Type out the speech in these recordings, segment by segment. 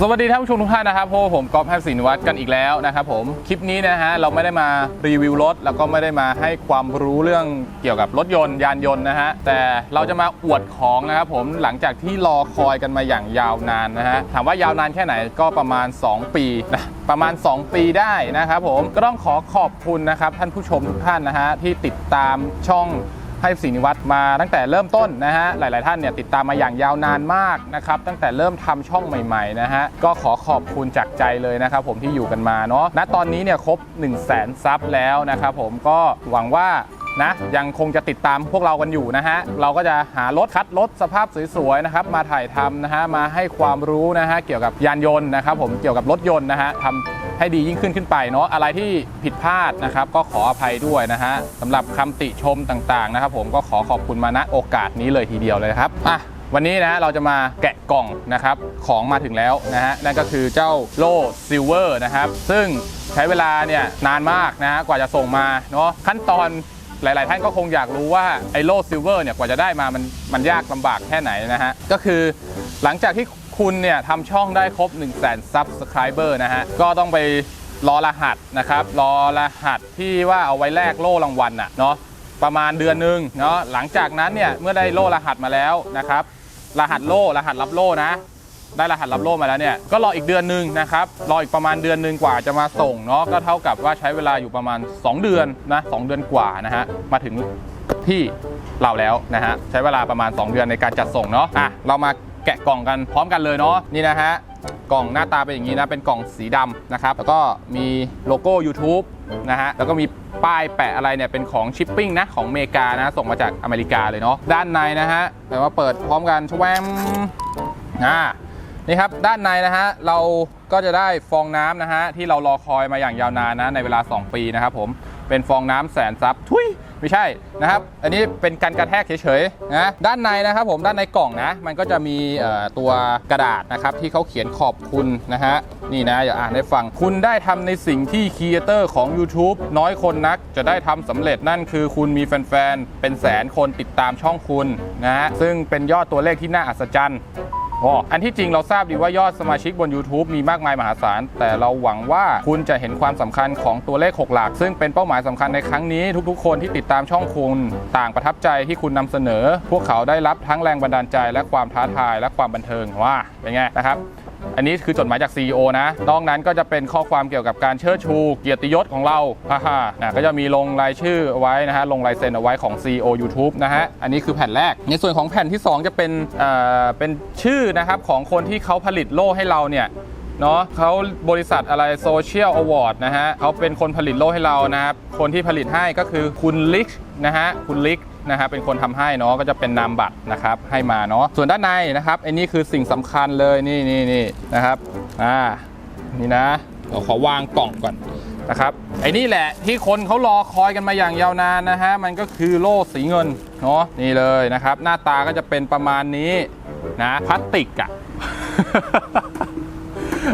สวัสดีท่านผู้ชมทุกท่านนะครับพผมก๊อฟแฮปสินวัตรกันอีกแล้วนะครับผมคลิปนี้นะฮะเราไม่ได้มารีวิวรถ แล้วก็ไม่ได้มาให้ความรู้เรื่องเกี่ยวกับรถยนต์ยานยนต์นะฮะแต่เราจะมาอวดของนะครับผมหลังจากที่รอคอยกันมาอย่างยาวนานนะฮะถามว่ายาวนานแค่ไหนก็ประมาณ 2 ปีนะประมาณ 2 ปีได้นะครับผมก็ต้องขอขอบคุณนะครับท่านผู้ชมทุกท่านนะฮะที่ติดตามช่อง ให้ศรีนิวัฒน์มาตั้งแต่เริ่มต้นนะฮะหลาย ๆ ท่านเนี่ยติดตามมาอย่างยาวนานมากนะครับตั้งแต่เริ่มทำช่องใหม่ ๆ นะฮะก็ขอขอบคุณจากใจเลยนะครับผมที่อยู่กันมาเนาะณตอนนี้เนี่ยครบ 1 0 0 0 0แสนซับแล้วนะครับผมก็หวังว่า นะยังคงจะติดตามพวกเรากันอยู่นะฮะเราก็จะหารถคัดรถสภาพสวยๆนะครับมาถ่ายทำนะฮะมาให้ความรู้นะฮะเกี่ยวกับยานยนต์นะครับผมเกี่ยวกับรถยนต์นะฮะทำให้ดียิ่งขึ้นขึ้นไปเนาะอะไรที่ผิดพลาดนะครับก็ขออภัยด้วยนะฮะสำหรับคำติชมต่างๆนะครับผมก็ขอขอบคุณมาณโอกาสนี้เลยทีเดียวเลยครับอะวันนี้นะเราจะมาแกะกล่องนะครับของมาถึงแล้วนะฮะนั่นก็คือเจ้าโล่ซิลเวอร์นะครับซึ่งใช้เวลาเนี่ยนานมากนะฮะกว่าจะส่งมาเนาะขั้นตอน หลาย ๆ ท่านก็คงอยากรู้ว่าไอโลซิลเวอร์เนี่ยกว่าจะได้มามันมันยากลำบากแค่ไหนนะฮะ ก็คือหลังจากที่คุณเนี่ยทำช่องได้ครบ 1 0 0 0 0แสน Subscriber นะฮะ ก็ต้องไปรอรหัสนะครับ รอรหัสที่ว่าเอาไว้แลกโล่รางวัลน่ะเนาะประมาณเดือนหนึ่งเนาะหลังจากนั้นเนี่ยเมื่อได้โล่รหัสมาแล้วนะครับรหัสโล่รหัสรับโล่นะ ได้รหัสรับโล่มาแล้วเนี่ยก็รออีกเดือนหนึ่งนะครับรออีกประมาณเดือนหนึ่งกว่าจะมาส่งเนาะก็เท่ากับว่าใช้เวลาอยู่ประมาณ 2 เดือนนะสเดือนกว่านะฮะมาถึงที่เราแล้วนะฮะใช้เวลาประมาณ 2 เดือนในการจัดส่งเนาะอะเรามาแกะกล่องกันพร้อมกันเลยเนาะนี่นะฮะกล่องหน้าตาเป็นอย่างนี้นะ เป็นกล่องสีดำนะครับ แล้วก็มีโลโก้ YouTube นะฮะ แล้วก็มีป้ายแปะอะไรเนี่ย เป็นของชิปปิ้งนะ ของอเมริกานะ ส่งมาจากอเมริกาเลยเนาะ ด้านในนะฮะแต่ว่าเปิดพร้อมกันชแวมอ่า นี่ครับด้านในนะฮะเราก็จะได้ฟองน้ำนะฮะที่เรารอคอยมาอย่างยาวนานนะในเวลา 2 ปีนะครับผมเป็นฟองน้ำแสนซับทุยไม่ใช่นะครับ อันนี้เป็นการกระแทกเฉยๆนะด้านในนะครับผมด้านในกล่องนะ มันก็จะมีตัวกระดาษนะครับที่เขาเขียนขอบคุณนะฮะนี่นะอย่าอ่านให้ฟังคุณได้ทำในสิ่งที่ครีเอเตอร์ของ YouTube น้อยคนนัก จะได้ทำสำเร็จนั่นคือคุณมีแฟนๆ เป็นแสนคนติดตามช่องคุณนะฮะซึ่งเป็นยอดตัวเลขที่น่าอัศจรรย์ อ๋ออันที่จริงเราทราบดีว่ายอดสมาชิกบน YouTube มีมากมายมหาศาล แต่เราหวังว่าคุณจะเห็นความสำคัญของตัวเลข 6 หลัก ซึ่งเป็นเป้าหมายสำคัญในครั้งนี้ ทุกๆ คนที่ติดตามช่องคุณ ต่างประทับใจที่คุณนำเสนอ พวกเขาได้รับทั้งแรงบันดาลใจ และความท้าทายและความบันเทิงว่าเป็นไงนะครับอันนี้คือจดหมายจาก CEO นะ นอกนั้นก็จะเป็นข้อความเกี่ยวกับการเชิดชู เกียรติยศของเราฮ่าฮ่านะก็จะมีลงรายชื่อเอาไว้นะฮะ ลงลายเซ็นเอาไว้ของ CEO YouTube นะฮะ อันนี้คือแผ่นแรก ในส่วนของแผ่นที่ 2 จะเป็นเอ่อเป็นชื่อนะครับของคนที่เขาผลิตโล่ให้เราเนี่ยเนาะเขาบริษัทอะไรโซเชียลอวอร์ดนะฮะเขาเป็นคนผลิตโล่ให้เรานะครับ คนที่ผลิตให้ก็คือคุณลิกนะฮะ คุณลิก นะฮะเป็นคนทำให้เนาะก็จะเป็นนามบัตรนะครับให้มาเนาะส่วนด้านในนะครับไอันนี้คือสิ่งสำคัญเลยนี่นี่นี่นะครับอ่านี่นะเราขอวางกล่องก่อนนะครับไอ้นี่แหละที่คนเขารอคอยกันมาอย่างยาวนานนะฮะมันก็คือโล่สีเงินเนาะนี่เลยนะครับ หน้าตาก็จะเป็นประมาณนี้นะพลาสติกอะ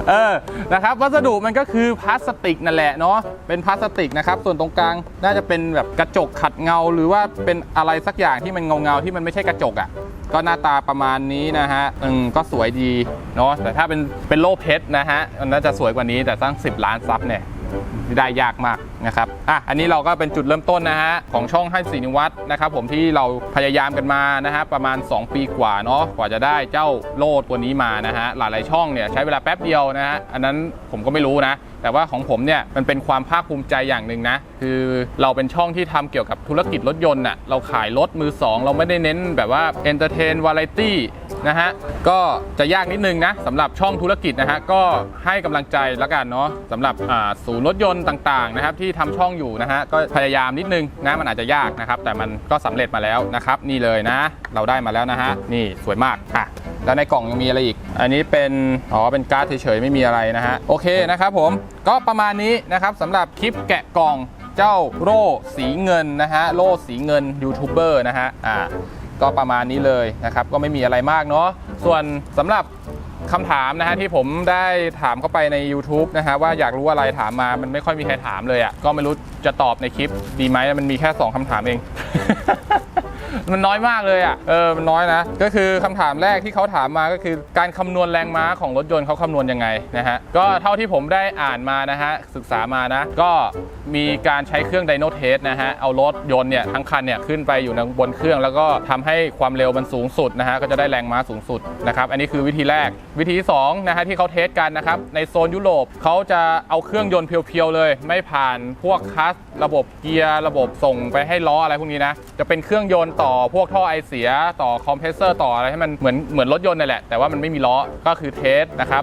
เออนะครับวัสดุมันก็คือพลาสติกนั่นแหละเนาะเป็นพลาสติกนะครับส่วนตรงกลางน่าจะเป็นแบบกระจกขัดเงา หรือว่าเป็นอะไรสักอย่างที่มันเงาเงาที่มันไม่ใช่กระจกอะ่ะก็หน้าตาประมาณนี้นะฮะอืมก็สวยดีเนาะแต่ถ้าเป็นเป็นโลเพชรนะฮะมันน่าจะสวยกว่านี้แต่ตั้ง 10 ล้านซับเนี่ยได้ยากมาก นะครับอะอันนี้เราก็เป็นจุดเริ่มต้นนะฮะของช่องให้ศรีนิวัฒน์นะครับผมที่เราพยายามกันมานะฮะประมาณ 2 ปีกว่าเนาะกว่าจะได้เจ้าโลดตัวนี้มานะฮะหลายๆช่องเนี่ยใช้เวลาแป๊บเดียวนะฮะอันนั้นผมก็ไม่รู้นะ แต่ว่าของผมเนี่ยมันเป็นความภาคภูมิใจอย่างหนึ่งนะ คือเราเป็นช่องที่ทำเกี่ยวกับธุรกิจรถยนต์น่ะเราขายรถมือสองเราไม่ได้เน้นแบบว่าเอนเตอร์เทนวาไรตี้นะฮะก็จะยากนิดนึงนะสำหรับช่องธุรกิจนะฮะก็ให้กำลังใจแล้วกันเนาะสำหรับศูนย์รถยนต์ต่างๆนะครับที่ทำช่องอยู่นะฮะก็พยายามนิดนึงนะมันอาจจะยากนะครับแต่มันก็สำเร็จมาแล้วนะครับนี่เลยนะ เราได้มาแล้วนะฮะนี่สวยมากอะ แล้วในกล่องยังมีอะไรอีก อันนี้เป็น อ๋อ เป็นการ์ดเฉยๆ ไม่มีอะไรนะฮะ โอเคนะครับผม ก็ประมาณนี้นะครับสำหรับคลิปแกะกล่องเจ้าโล่สีเงินนะฮะโล่สีเงินยูทูบเบอร์นะฮะ อ่า ก็ประมาณนี้เลยนะครับ ก็ไม่มีอะไรมากเนาะ ส่วนสำหรับคำถามนะฮะที่ผมได้ถามเข้าไปใน YouTube นะฮะว่าอยากรู้อะไรถามมา มันไม่ค่อยมีใครถามเลยอะ่ะ ก็ไม่รู้จะตอบในคลิปดีไหมมันมีแค่ 2คำถามเอง มันน้อยมากเลยอะเออมันน้อยนะ ก็คือคำถามแรกที่เขาถามมาก็คือการคำนวณแรงม้าของรถยนต์เขาคำนวณยังไงนะฮะก็เท่าที่ผมได้อ่านมานะฮะศึกษามานะ ก็มีการใช้เครื่องไดโนเทสนะฮะเอารถยนต์เนี่ยทั้งคันเนี่ยขึ้นไปอยู่ในบนเครื่อง แล้วก็ทำให้ความเร็วมันสูงสุดนะฮะก็จะได้แรงม้าสูงสุดนะครับอันนี้คือวิธีแรกวิธีที่สองนะฮะที่เขาเทสกันนะครับในโซนยุโรปเขาจะเอาเครื่องยนต์เพียวๆเลย ไม่ผ่านพวกคัสระบบเกียร์ระบบส่งไปให้ล้ออะไรพวกนี้นะจะเป็นเครื่องยนต์ต่อ่อพวกท่อไอเสียต่อคอมเพรสเซอร์ต่ออะไรให้มันเหมือนเหมือนรถยนต์นั่นแหละ แต่ว่ามันไม่มีล้อก็คือเทสนะครับ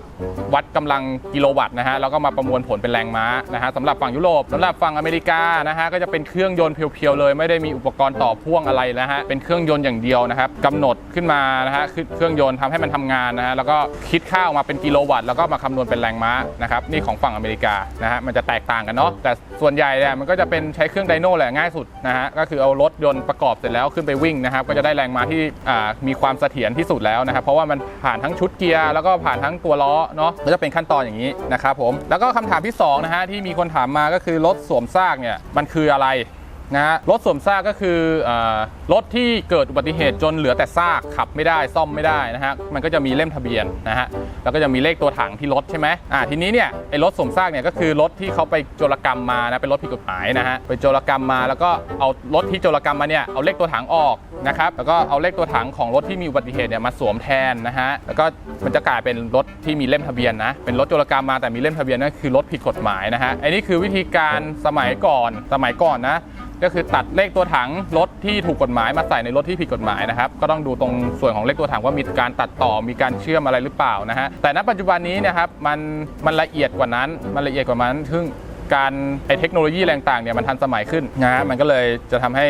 วัดกำลังกิโลวัตต์นะฮะแล้วก็มาประมวลผลเป็นแรงม้านะฮะสำหรับฝั่งยุโรปสำหรับฝั่งอเมริกานะฮะก็จะเป็นเครื่องยนต์เพียวๆเลยไม่ได้มีอุปกรณ์ต่อพ่วงอะไรนะฮะเป็นเครื่องยนต์อย่างเดียวนะครับกำหนดขึ้นมานะฮะคือเครื่องยนต์ทำให้มันทำงานนะฮะแล้วก็คิดค่าออกมาเป็นกิโลวัตต์แล้วก็มาคำนวณเป็นแรงม้านะครับนี่ของฝั่งอเมริกานะฮะมันจะแตกต่างกันเนาะแต่ส่วนใหญ่เนี่ยมันก็จะเป็นใช้เครื่องไดโน่แหละง่ายสุดนะฮะก็คือเอารถยนต์ประกอบเสร็จแล้วขึ้นไปวิ่งนะครับ ก็จะได้แรงม้าที่มีความเสถียรที่สุดแล้วนะครับ เพราะว่ามันผ่านทั้งชุดเกียร์แล้วก็ผ่านทั้งตัวล้อเนาะก็จะเป็นขั้นตอนอย่างนี้นะครับผมแล้วก็คำถามที่สองนะฮะที่มีคนถามมาก็คือรถสวมซากเนี่ยมันคืออะไร นะฮะรถสวมซากก็คือเออรถที่เกิดอุบัติเหตุจนเหลือแต่ซากขับไม่ได้ซ่อมไม่ได้นะฮะมันก็จะมีเล่มทะเบียนนะฮะแล้วก็จะมีเลขตัวถังที่รถใช่ไหมอ่าทีนี้เนี่ยไอ้รถสวมซากเนี่ยก็คือรถที่เขาไปโจรกรรมมานะเป็นรถผิดกฎหมายนะฮะไปโจรกรรมมาแล้วก็เอารถที่โจรกรรมมาเนี่ยเอาเลขตัวถังออกนะครับแล้วก็เอาเลขตัวถังของรถที่มีอุบัติเหตุเนี่ยมาสวมแทนนะฮะแล้วก็มันจะกลายเป็นรถที่มีเล่มทะเบียนนะเป็นรถโจรกรรมมาแต่มีเล่มทะเบียนนั่นคือรถผิดกฎหมายนะฮะไอ้นี่คือวิธีการสมัยก่อนสมัยก่อนนะ ก็คือตัดเลขตัวถังรถที่ถูกกฎหมายมาใส่ในรถที่ผิดกฎหมายนะครับก็ต้องดูตรงส่วนของเลขตัวถังว่ามีการตัดต่อมีการเชื่อมอะไรหรือเปล่านะฮะแต่ณปัจจุบันนี้นะครับมันมันละเอียดกว่านั้นมันละเอียดกว่านั้นซึ่งการไอเทคโนโลยีแรงต่างเนี่ยมันทันสมัยขึ้นนะฮะมันก็เลยจะทำให้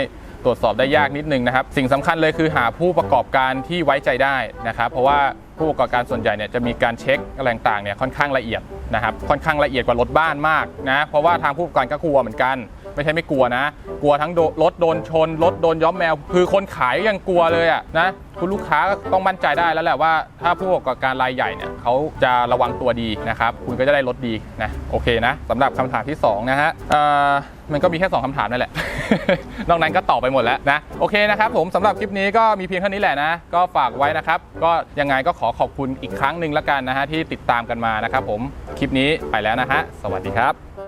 ตรวจสอบได้ยากนิดนึงนะครับ สิ่งสำคัญเลยคือหาผู้ประกอบการที่ไว้ใจได้นะครับ เพราะว่าผู้ประกอบการส่วนใหญ่เนี่ยจะมีการเช็คอะไรต่างเนี่ยค่อนข้างละเอียดนะครับ ค่อนข้างละเอียดกว่ารถบ้านมากนะ เพราะว่าทางผู้ประกอบการก็กลัวเหมือนกัน ไม่ใช่ไม่กลัวนะ กลัวทั้งรถโดนชน รถโดนย้อมแมว คือคนขายยังกลัวเลยอะนะคุณลูกค้าก็ต้องมั่นใจได้แล้วแหละว่าถ้าผู้ประกอบการรายใหญ่เนี่ยเขาจะระวังตัวดีนะครับคุณก็จะได้รถดีนะโอเคนะสำหรับคำถามที่ 2 นะฮะมันก็มีแค่ 2คำถามนั่นแหละ นอกนั้นก็ตอบไปหมดแล้วนะโอเคนะครับผมสำหรับคลิปนี้ก็มีเพียงเท่านี้แหละนะ ก็ฝากไว้นะครับ ก็ยังไงก็ขอขอบคุณอีกครั้งหนึ่งแล้วกันนะฮะที่ติดตามกันมานะครับผมคลิปนี้ไปแล้วนะฮะสวัสดีครับ